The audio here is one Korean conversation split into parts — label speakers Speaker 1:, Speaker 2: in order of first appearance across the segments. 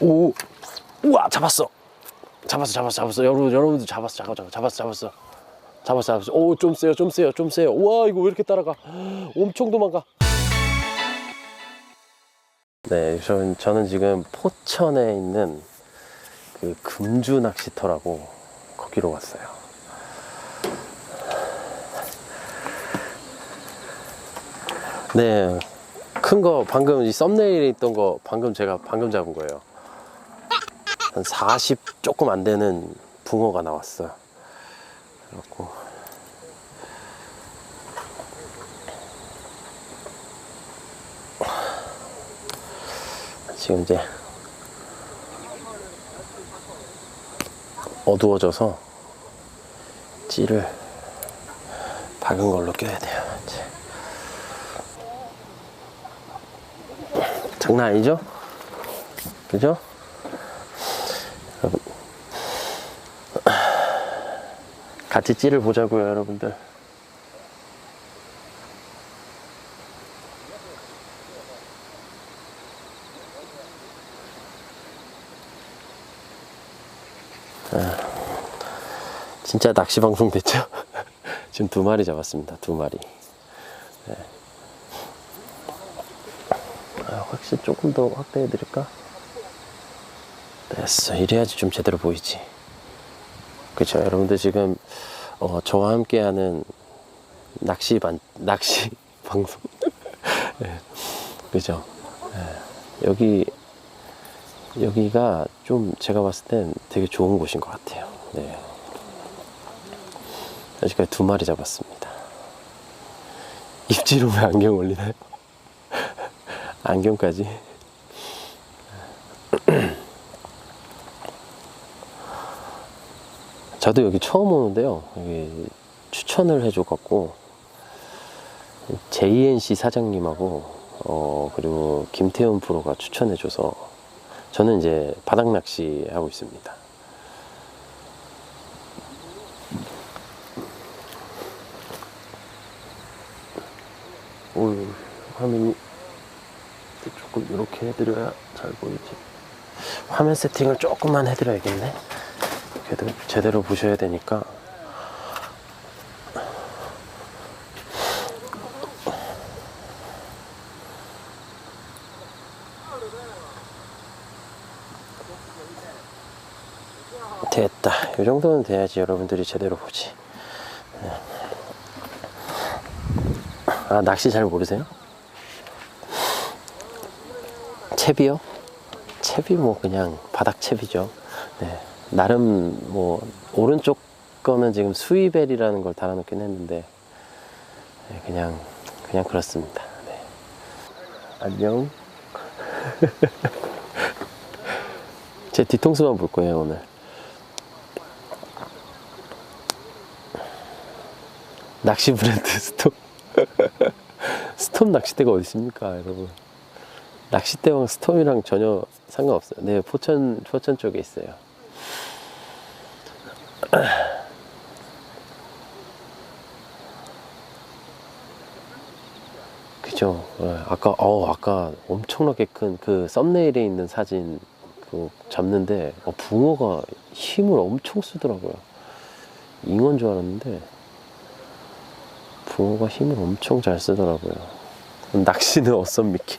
Speaker 1: 오, 우와 잡았어. 잡았어, 잡았어, 잡았어. 여러분, 여러분들 잡았어, 잡았어, 잡았어, 잡았어. 잡았어, 잡았어. 오, 좀 세요, 좀 세요, 좀 세요. 우와, 이거 왜 이렇게 따라가? 엄청 도망가. 네, 저는, 저는 지금 포천에 있는 그 금주 낚시터라고 거기로 왔어요. 네, 큰 거 방금 이 썸네일에 있던 거 방금 제가 방금 잡은 거예요. 한 40 조금 안 되는 붕어가 나왔어요. 그래갖고 지금 이제 어두워져서 찌를 밝은 걸로 껴야 돼요. 이제. 장난 아니죠? 그죠? 여러분. 같이 찌를 보자고요, 여러분들. 진짜 낚시 방송 됐죠? 지금 두 마리 잡았습니다. 두 마리. 네. 아, 확실히 조금 더 확대해 드릴까? 됐어. 이래야지 좀 제대로 보이지. 그쵸. 여러분들 지금, 어, 저와 함께하는 낚시 반, 낚시 방송. 네. 그죠. 네. 여기, 여기가 좀 제가 봤을 땐 되게 좋은 곳인 것 같아요. 네. 아직까지 두 마리 잡았습니다. 입지로 왜 안경 올리나요? 안경까지. 저도 여기 처음 오는데요. 여기 추천을 해줘갖고 JNC 사장님하고 어 그리고 김태현 프로가 추천해줘서 저는 이제 바닥 낚시 하고 있습니다. 오, 화면이 조금 이렇게 해드려야 잘 보이지. 화면 세팅을 조금만 해드려야겠네. 그래도 제대로 보셔야 되니까. 됐다. 이 정도는 돼야지 여러분들이 제대로 보지. 아, 낚시 잘 모르세요? 채비요? 채비 뭐 그냥 바닥 채비죠. 네. 나름 뭐 오른쪽 거는 지금 수이벨이라는 걸 달아놓긴 했는데 네, 그냥 그냥 그렇습니다. 네. 안녕. 제 뒤통수만 볼 거예요 오늘. 낚시 브랜드 스톱. 스톰 낚싯대가 어디 있습니까, 여러분? 낚싯대랑 스톰이랑 전혀 상관없어요. 네, 포천 포천 쪽에 있어요. 그죠. 예, 아까 어 아까 엄청나게 큰 그 썸네일에 있는 사진 그 잡는데 어, 붕어가 힘을 엄청 쓰더라고요. 잉어인 줄 알았는데 붕어가 힘을 엄청 잘 쓰더라고요. 낚시는 어썸 미키.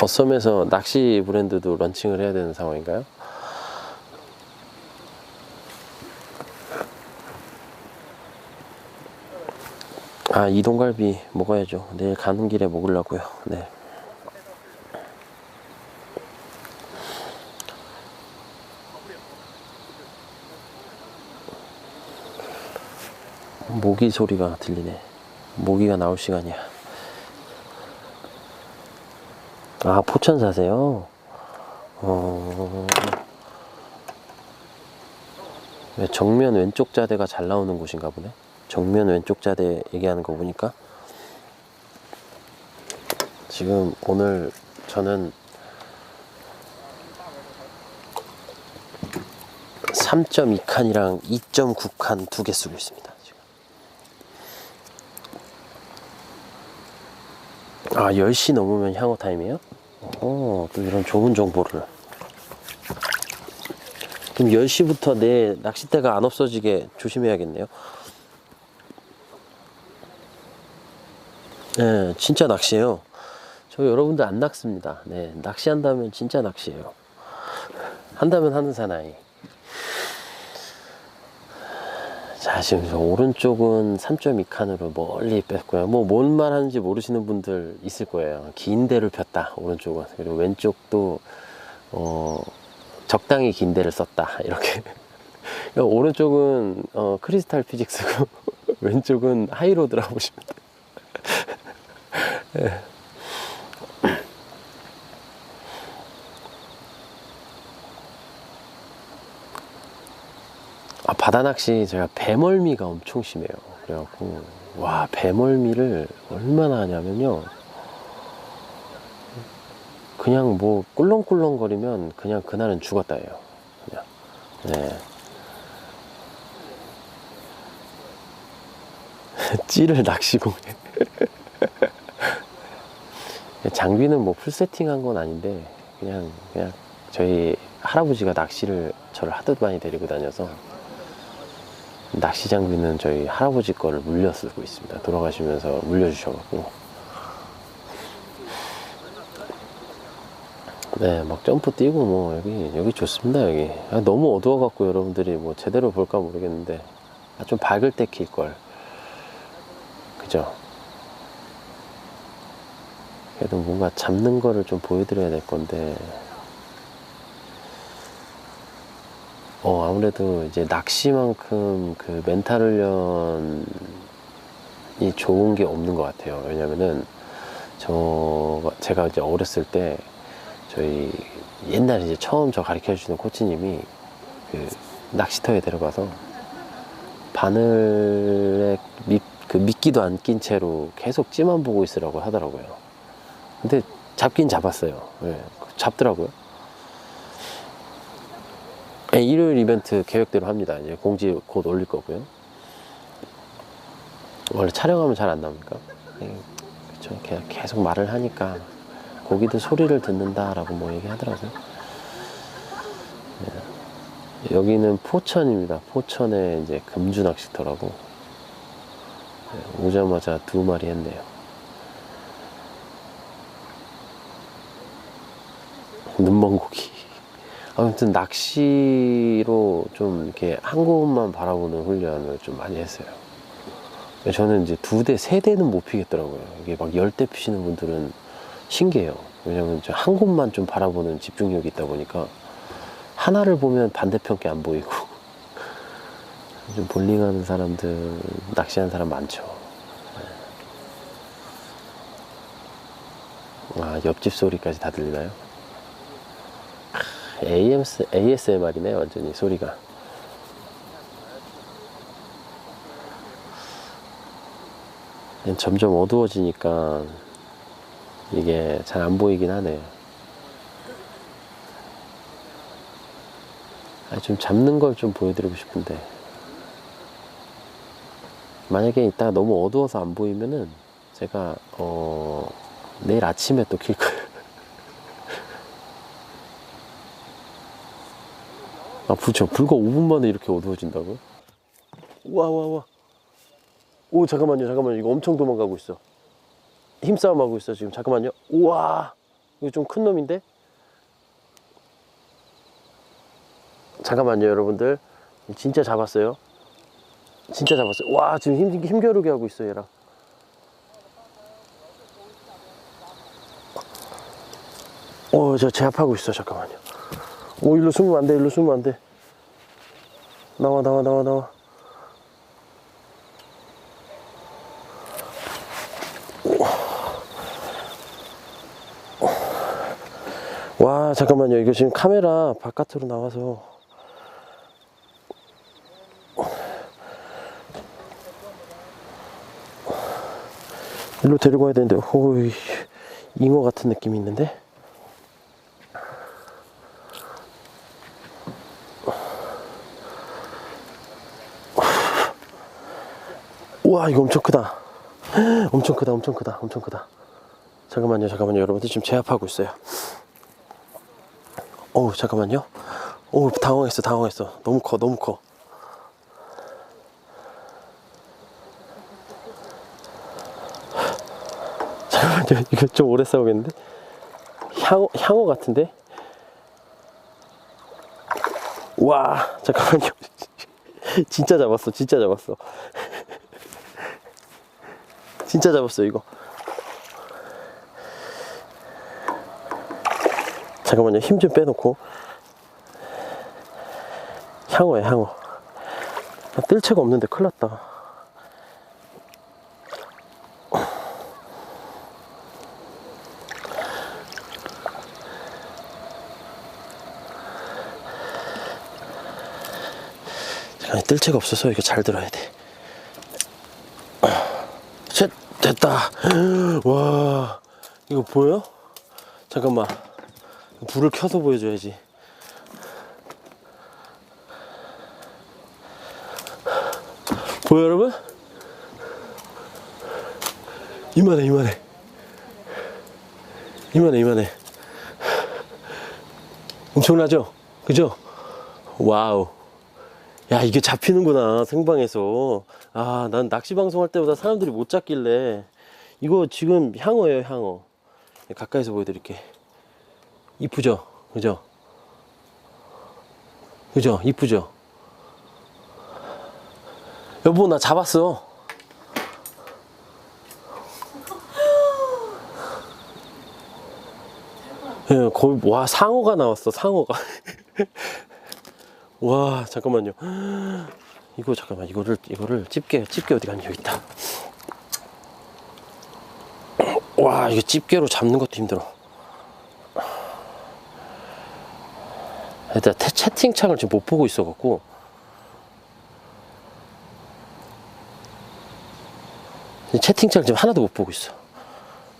Speaker 1: 어썸에서 낚시 브랜드도 런칭을 해야 되는 상황인가요? 아, 이동갈비 먹어야죠. 내일 가는 길에 먹으려고요. 네. 모기 소리가 들리네. 모기가 나올 시간이야. 아, 포천 사세요? 어. 왜 정면 왼쪽 자대가 잘 나오는 곳인가 보네. 정면 왼쪽 자대 얘기하는 거 보니까 지금 오늘 저는 3.2칸이랑 2.9칸 두 개 쓰고 있습니다. 아, 10시 넘으면 향후 타임이에요? 어, 또 이런 좋은 정보를. 그럼 10시부터 내 낚싯대가 안 없어지게 조심해야겠네요. 네, 진짜 낚시예요. 저 여러분들 안 낚습니다. 네, 낚시한다면 진짜 낚시예요. 한다면 하는 사나이. 자, 지금 저 오른쪽은 3.2칸으로 멀리 뺐고요. 뭐, 뭔 말 하는지 모르시는 분들 있을 거예요. 긴 데를 폈다, 오른쪽은. 그리고 왼쪽도, 어, 적당히 긴 데를 썼다, 이렇게. 오른쪽은, 어, 크리스탈 피직스고, 왼쪽은 하이로드라고 보시면 돼요. 예. 바다 낚시 제가 배멀미가 엄청 심해요. 그래갖고 와 배멀미를 얼마나 하냐면요. 그냥 뭐 꿀렁꿀렁거리면 그냥 그날은 죽었다예요. 그냥 네. 찌를 낚시공에 장비는 뭐 풀 세팅한 건 아닌데 그냥 그냥 저희 할아버지가 낚시를 저를 하도 많이 데리고 다녀서 낚시 장비는 저희 할아버지 거를 물려 쓰고 있습니다. 돌아가시면서 물려주셔갖고. 네, 막 점프 뛰고 뭐 여기 여기 좋습니다 여기. 아, 너무 어두워갖고 여러분들이 뭐 제대로 볼까 모르겠는데 아, 좀 밝을 때 킬 걸. 그죠? 그래도 뭔가 잡는 거를 좀 보여드려야 될 건데. 어, 아무래도 이제 낚시만큼 그 멘탈 훈련이 좋은 게 없는 것 같아요. 왜냐면은 저, 제가 이제 어렸을 때 저희 옛날에 이제 처음 저 가르쳐 주시는 코치님이 그 낚시터에 데려가서 바늘에 미, 그 미끼도 안 낀 채로 계속 찌만 보고 있으라고 하더라고요. 근데 잡긴 잡았어요. 예, 잡더라고요. 네, 일요일 이벤트 계획대로 합니다. 이제 공지 곧 올릴 거고요. 원래 촬영하면 잘 안 나옵니까? 그냥 계속 말을 하니까 고기도 소리를 듣는다라고 뭐 얘기하더라고요. 네. 여기는 포천입니다. 포천에 이제 금주 낚시터라고 네, 오자마자 두 마리 했네요. 눈먼 고기. 아무튼 낚시로 좀 이렇게 한 곳만 바라보는 훈련을 좀 많이 했어요. 저는 이제 두 대, 세 대는 못 피겠더라고요. 이게 막 열 대 피시는 분들은 신기해요. 왜냐면 저한 곳만 좀 바라보는 집중력이 있다 보니까 하나를 보면 반대편 게 안 보이고 좀 볼링하는 사람들, 낚시하는 사람 많죠. 아, 옆집 소리까지 다 들리나요? AMS, ASMR이네 완전히 소리가. 점점 어두워지니까 이게 잘 안 보이긴 하네요 아니, 좀 잡는 걸 좀 보여드리고 싶은데. 만약에 이따가 너무 어두워서 안 보이면은 제가 어 내일 아침에 또 킬 거예요 아, 부죠. 불과 5분 만에 이렇게 어두워진다고요? 와, 와, 와. 오, 잠깐만요, 잠깐만요. 이거 엄청 도망가고 있어. 힘싸움 하고 있어, 지금. 잠깐만요. 우와. 이거 좀 큰 놈인데? 잠깐만요, 여러분들. 진짜 잡았어요. 진짜 잡았어요. 와, 지금 힘, 힘겨루게 하고 있어, 얘랑. 어, 저 제압하고 있어, 잠깐만요. 오 일로 숨으면 안돼 일로 숨으면 안돼. 나와 나와 나와 나와. 와 잠깐만요. 이거 지금 카메라 바깥으로 나와서. 일로 데리고 와야 되는데 오이 잉어 같은 느낌이 있는데 우와 이거 엄청 크다. 엄청 크다 엄청 크다 엄청 크다. 잠깐만요 잠깐만요. 여러분들 지금 제압하고 있어요. 어우 잠깐만요. 어우 당황했어 당황했어. 너무 커 너무 커. 잠깐만요. 이거 좀 오래 싸우겠는데? 향어 향어 같은데? 와 잠깐만요. 진짜 잡았어 진짜 잡았어 진짜 잡았어 이거. 잠깐만요. 힘 좀 빼놓고. 향어야 향어. 아, 뜰채가 없는데 큰일 났다. 잠깐 뜰채가 없어서 이거 잘 들어야 돼 셋 됐다 와 이거 보여? 잠깐만 불을 켜서 보여줘야지 보여 여러분? 이만해 이만해 이만해 이만해 엄청나죠? 그죠? 와우 야 이게 잡히는구나 생방에서 아 난 낚시 방송할 때보다 사람들이 못 잡길래 이거 지금 향어예요 향어. 가까이서 보여드릴게. 이쁘죠? 그죠? 그죠? 이쁘죠? 여보 나 잡았어. 예, 거의 와 상어가 나왔어 상어가. 와 잠깐만요 이거 잠깐만 이거를 이거를 집게 집게 어디 갔니 여기 있다. 와 이거 집게로 잡는 것도 힘들어. 일단 태- 채팅창을 지금 못 보고 있어 갖고. 채팅창 지금 하나도 못 보고 있어.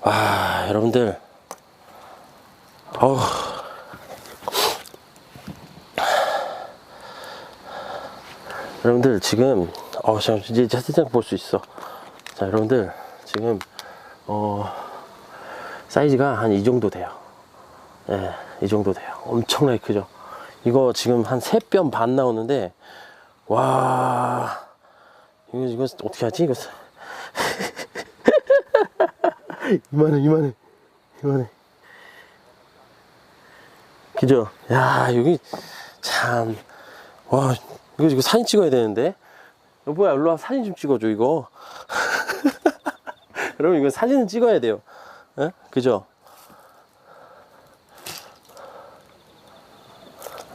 Speaker 1: 와 여러분들. 어우 여러분들 지금 어 이제 채팅창 볼 수 있어. 자 여러분들 지금 어 사이즈가 한 이 정도 돼요. 예, 이 정도 돼요. 엄청나게 크죠? 이거 지금 한세뼘반 나오는데 와 이거 이거 어떻게 하지 이거? 이만해 이만해 이만해. 그죠? 야 여기 참와 이거 이거 사진 찍어야 되는데. 여보야 일로 와. 사진 좀 찍어줘 이거. 여러분 이거 사진은 찍어야 돼요. 예? 그죠?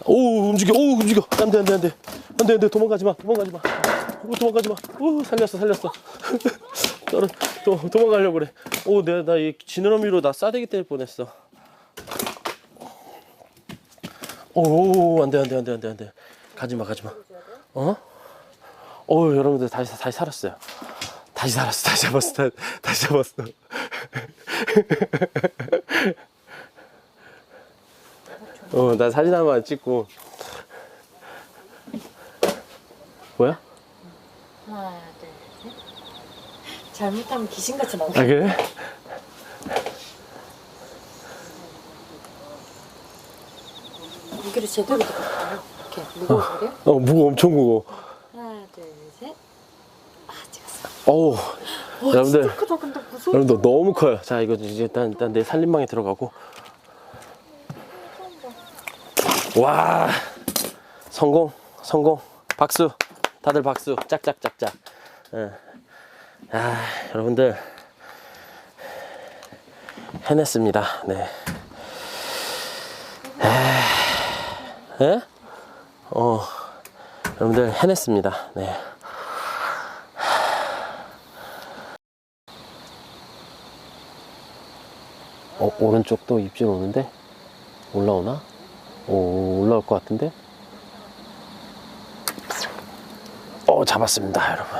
Speaker 1: 오 움직여. 오 움직여. 안돼 안돼 안돼. 안돼 안돼. 도망가지 마. 도망가지 마. 오, 도망가지 마 오 살렸어 살렸어. 떨어 또 도망가려고 그래. 오 내가 나 이 지느러미로 나 싸대기 때릴 뻔했어. 오 안돼 안돼 안돼 안돼 안돼 가지마 가지마 어? 어 여러분들 다시 다시 살았어요 다시 살았어 다시 잡았어 다, 다시 잡았어 어나 사진 한 번 찍고 뭐야?
Speaker 2: 하나, 둘, 셋. 잘못하면 귀신같이 나와.
Speaker 1: 아 그래?
Speaker 2: 무게를 제대로 잡았어요. 이렇게 무거워버려?
Speaker 1: 어 무거 엄청 무거
Speaker 2: 하나, 둘, 셋. 아, 찍었어.
Speaker 1: 어우
Speaker 2: 와,
Speaker 1: 여러분들,
Speaker 2: 진짜 크다. 근데 무서워.
Speaker 1: 여러분들 너무 커요 자 이거 이제 일단, 일단 내 살림방에 들어가고 와 성공 성공 박수 다들 박수 짝짝짝짝 예. 아 여러분들 해냈습니다 네 에? 에? 어 여러분들 해냈습니다 네 어, 오른쪽도 입질 오는데 올라오나? 오, 올라올 것 같은데? 어, 잡았습니다, 여러분.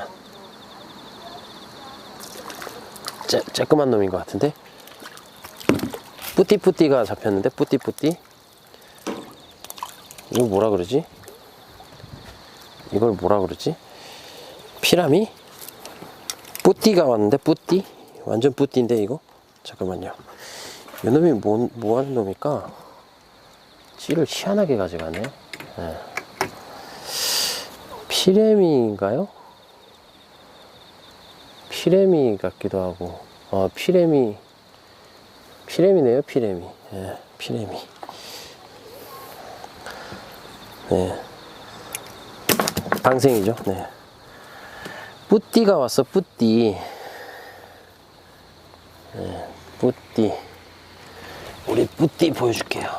Speaker 1: 쬐, 쬐끄만 놈인 것 같은데? 뿌띠뿌띠가 잡혔는데, 뿌띠뿌띠? 이거 뭐라 그러지? 이걸 뭐라 그러지? 피라미? 뿌띠가 왔는데 뿌띠? 완전 뿌띠인데 이거? 잠깐만요. 이놈이 뭐, 뭐 하는 놈일까? 찌를 희한하게 가져가네. 예. 피레미인가요? 피레미 같기도 하고. 어, 피레미. 피레미네요, 피레미. 예, 피레미. 네. 방생이죠, 네. 뿌띠가 왔어, 뿌띠. 네, 뿌띠. 우리 뿌띠 보여줄게요.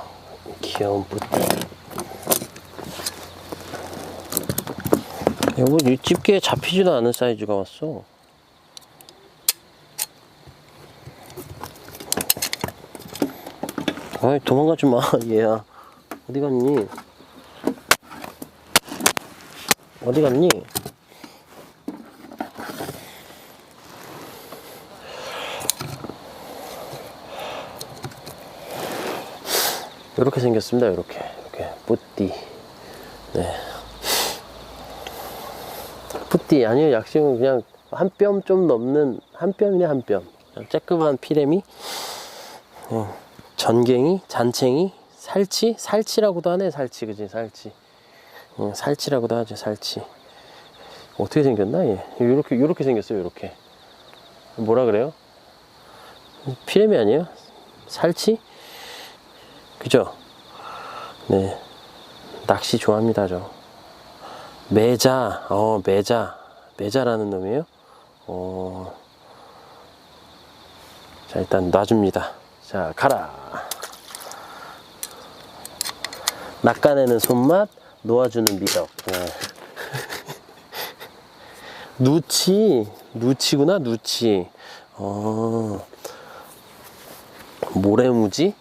Speaker 1: 귀여운 뿌띠. 이거 이 집게에 잡히지도 않은 사이즈가 왔어. 아이, 도망가지 마, 얘야. 어디 갔니? 어디 갔니? 이렇게 생겼습니다. 이렇게 이렇게 뿌띠. 네. 뿌띠 아니요 약식은 그냥 한 뼘 좀 넘는 한 뼘이네 한 뼘. 쬐끄만 피레미. 어, 전갱이, 잔챙이, 살치, 살치라고도 하네 살치 그지 살치. 어, 살치라고도 하죠 살치. 어떻게 생겼나 얘? 이렇게 이렇게 생겼어요 이렇게. 뭐라 그래요? 피레미 아니에요? 살치? 그죠? 네. 낚시 좋아합니다, 저. 매자, 어, 매자. 매자라는 놈이에요? 어. 자, 일단 놔줍니다. 자, 가라. 낚아내는 손맛, 놓아주는 미덕. 네. 누치, 누치구나, 누치. 어. 모래무지?